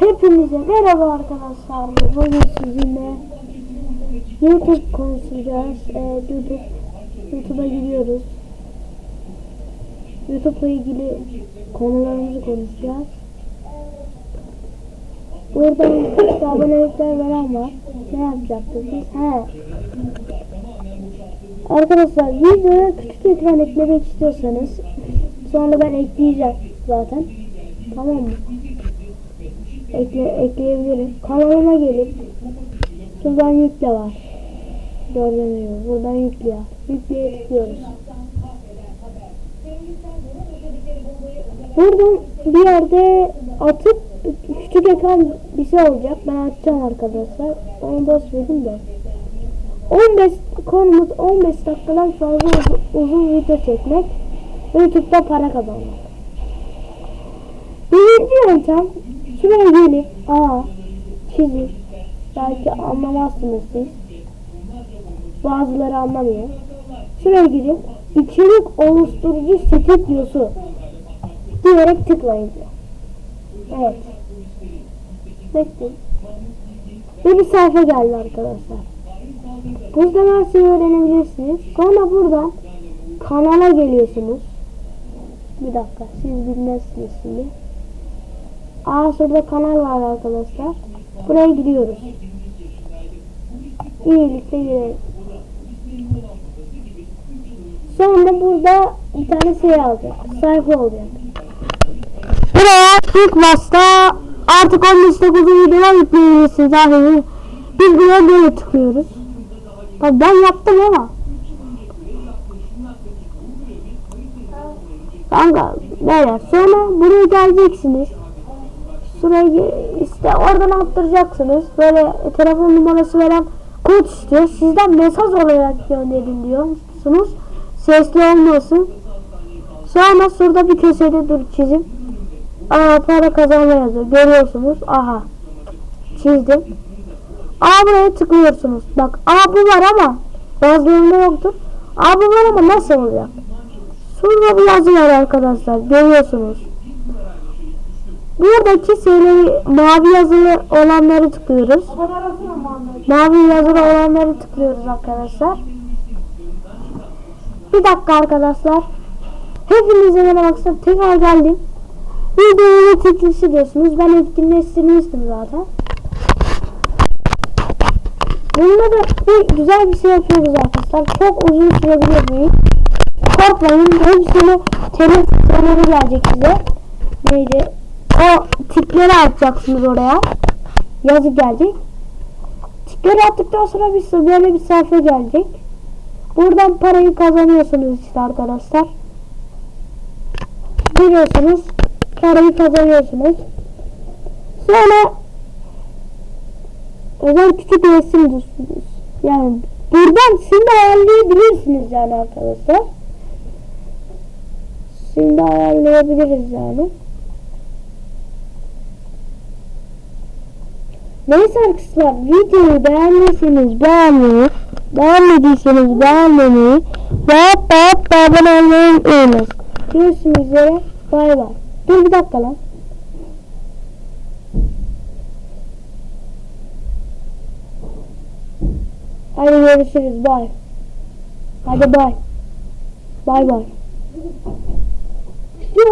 Hepinize merhaba arkadaşlar. Bugün sizinle YouTube konuşacağız. Ee, YouTube YouTube'a gidiyoruz. YouTube'la ilgili konularımızı konuşacağız. Buradan işte abonelikler veren var. Ne yapacaktınız? He. Arkadaşlar videoya küçük ekran eklemek istiyorsanız sonra ben ekleyeceğim zaten. Tamam mı? Ekle, ekleyebilirim. Kanalıma gelip şuradan yükle var. Gördüğünüz gibi buradan yükle. Yükleye tıklıyoruz. Buradan bir yerde atıp küçük ekran bir şey olacak. Ben açacağım arkadaşlar. Onu da söyledim de. 15 konumuz 15 dakikadan fazla uzun, uzun video çekmek. YouTube'da para kazanmak. Birinci yöntem şuraya gelip aa çizip belki anlamazsınız siz. Bazıları anlamıyor. Şuraya girip içerik oluşturucu stüdyosu diyerek tıklayın. Evet. Bekleyin. Ve bir sayfa geldi arkadaşlar. Buradan her şeyi öğrenebilirsiniz. Sonra buradan kanala geliyorsunuz. Bir dakika siz bilmezsiniz şimdi. Aa şurada kanal var arkadaşlar. Buraya gidiyoruz. İyilikle girelim. Sonra burada bir tane şey alacak. Sayfa olacak. Buraya ilk başta artık 19 videolar yükleyebilirsiniz abi. Biz buraya böyle tıklıyoruz. Bak ben yaptım ama. Kanka böyle sonra buraya geleceksiniz. Şuraya ge- işte oradan attıracaksınız. Böyle telefon numarası veren kod istiyor. Sizden mesaj olarak gönderin diyorsunuz. Sesli olmasın. Sonra şurada bir köşede dur çizim. Aa para kazanma yazıyor. Görüyorsunuz. Aha. Çizdim. Aa buraya tıklıyorsunuz. Bak aa bu var ama bazılarında yoktur. Aa bu var ama nasıl olacak? Şurada bir yazı var arkadaşlar. Görüyorsunuz. Buradaki şeyleri mavi yazılı olanları tıklıyoruz. Mavi yazılı olanları tıklıyoruz arkadaşlar. Bir dakika arkadaşlar. Hepinize merhaba arkadaşlar. Tekrar geldim. Videoyu etkilisi diyorsunuz. Ben etkinleştirmiştim zaten. Bunda da bir güzel bir şey yapıyoruz arkadaşlar. Çok uzun sürebilir bu. Korkmayın. Hepsini telefonları gelecek size. Neydi? O tipleri atacaksınız oraya. Yazı gelecek. Tipleri attıktan sonra bir böyle bir sayfa gelecek. Buradan parayı kazanıyorsunuz işte arkadaşlar. Görüyorsunuz. Parayı kazanıyorsunuz. Sonra özel küçük resim diyorsunuz. Yani buradan şimdi ayarlayabilirsiniz yani arkadaşlar. Şimdi ayarlayabiliriz yani. Neyse arkadaşlar videoyu beğendiyseniz beğenmeyi, beğenmediyseniz beğenmeyi ve hatta abone olmayı unutmayınız. Görüşmek üzere. Bay bay. Dur bir dakika lan. Hadi görüşürüz. Bay. Hadi bay. Bay bay.